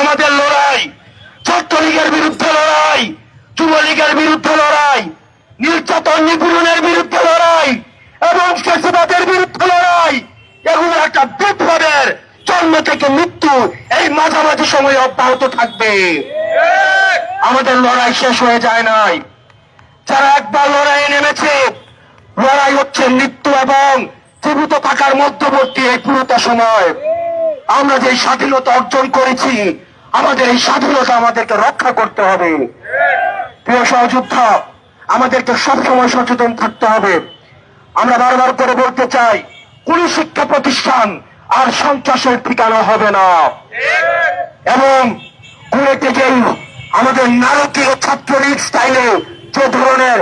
আমাদের লড়াই। ছাত্রলীগের বিরুদ্ধে লড়াই, যুবলীগের বিরুদ্ধে লড়াই, নির্যাতন নিপীড়নের বিরুদ্ধে লড়াই এবং ফেসিবাদের বিরুদ্ধে লড়াই, এগুলো একটা বিপ্লবের জন্ম থেকে মৃত্যু এই মাঝামাঝি সময়ে অব্যাহত থাকবে। আমাদের লড়াই শেষ হয়ে যায় নাই। যারা একবার লড়াইয়ে নেমেছে, লড়াই হচ্ছে মৃত্যু এবং জীবিত থাকার মধ্যবর্তী এই পুরোটা সময়। আমরা যে স্বাধীনতা অর্জন করেছি আমাদের এই স্বাধীনতা আমাদেরকে রক্ষা করতে হবে। প্রিয় সহযোদ্ধা, আমাদেরকে সবসময় সচেতন থাকতে হবে। আমরা বারবার করে বলতে চাই, কোন শিক্ষা প্রতিষ্ঠান আর সন্ত্রাসের ঠিকানা হবে না। এবং কুয়েতে যে আমাদের নারকীয় ছাত্রলীগ স্টাইলে যে ধরনের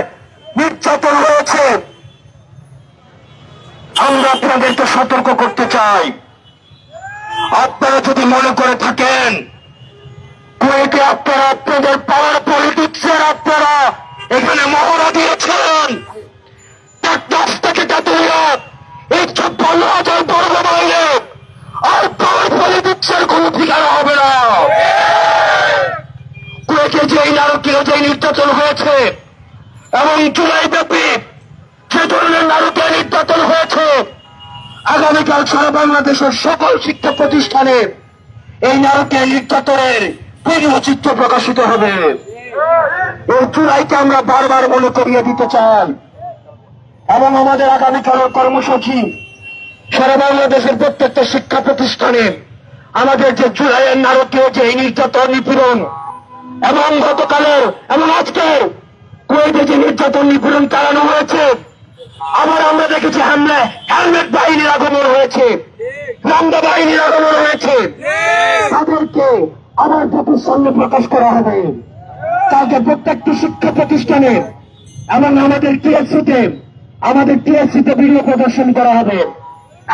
নির্যাতন হয়েছে, আমরা আপনাদেরকে সতর্ক করতে চাই। আপনারা যদি মনে করে থাকেন আপনারা, আপনাদের পাওয়ার পলিটিক্সের আপনারা, এখানে মহড়া দিয়েছেন টেকনাফ থেকে ছাপ্পান্ন হাজার বর্গ আর পাওয়ার কোন ঠিকানা হবে না। যেই নারকীয় যেই নির্যাতন হয়েছে, এবং জুলাই ব্যাপী যে ধরনের নারকীয় নির্যাতন হয়েছে, আগামীকাল সারা বাংলাদেশের সকল শিক্ষা প্রতিষ্ঠানে এই নারকীয় নির্যাতনের চিত্র প্রকাশিত হবে। এই চূড়াইকে আমরা বারবার মনে করিয়ে দিতে চাই। এবং আমাদের আগামীকালের কর্মসূচি সারা বাংলাদেশের প্রত্যেকটা শিক্ষা প্রতিষ্ঠানে আমাদের যে জুলাইয়ের নারকীয় যে এই নির্যাতন নিপীড়ন এবং গতকালের এবং আজকের কুয়েতে যে নির্যাতন নিপীড়ন চালানো হয়েছে আবার আমরা দেখেছি হামলা হেলমেট বাহিনীর আগমন হয়েছে লম্বা বাহিনীর আগমন হয়েছে। তাদেরকে আবার জাতির সামনে প্রকাশ করা হবে। কালকে প্রত্যেকটি শিক্ষা প্রতিষ্ঠানে এবং আমাদের টিএসসিতে আমাদের টিএসসিতে ভিডিও প্রদর্শন করা হবে।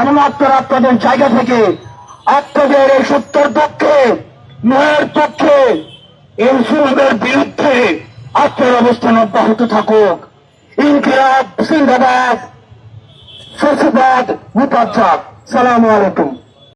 এবং আপনারা আপনাদের জায়গা থেকে আপনাদের এই সত্যের পক্ষে, ন্যায়ের পক্ষে, এই বিরুদ্ধে আপনার অবস্থান অব্যাহত থাকুক। ইনকিলাব মুপাজ্জাব সালামু আলাইকুম।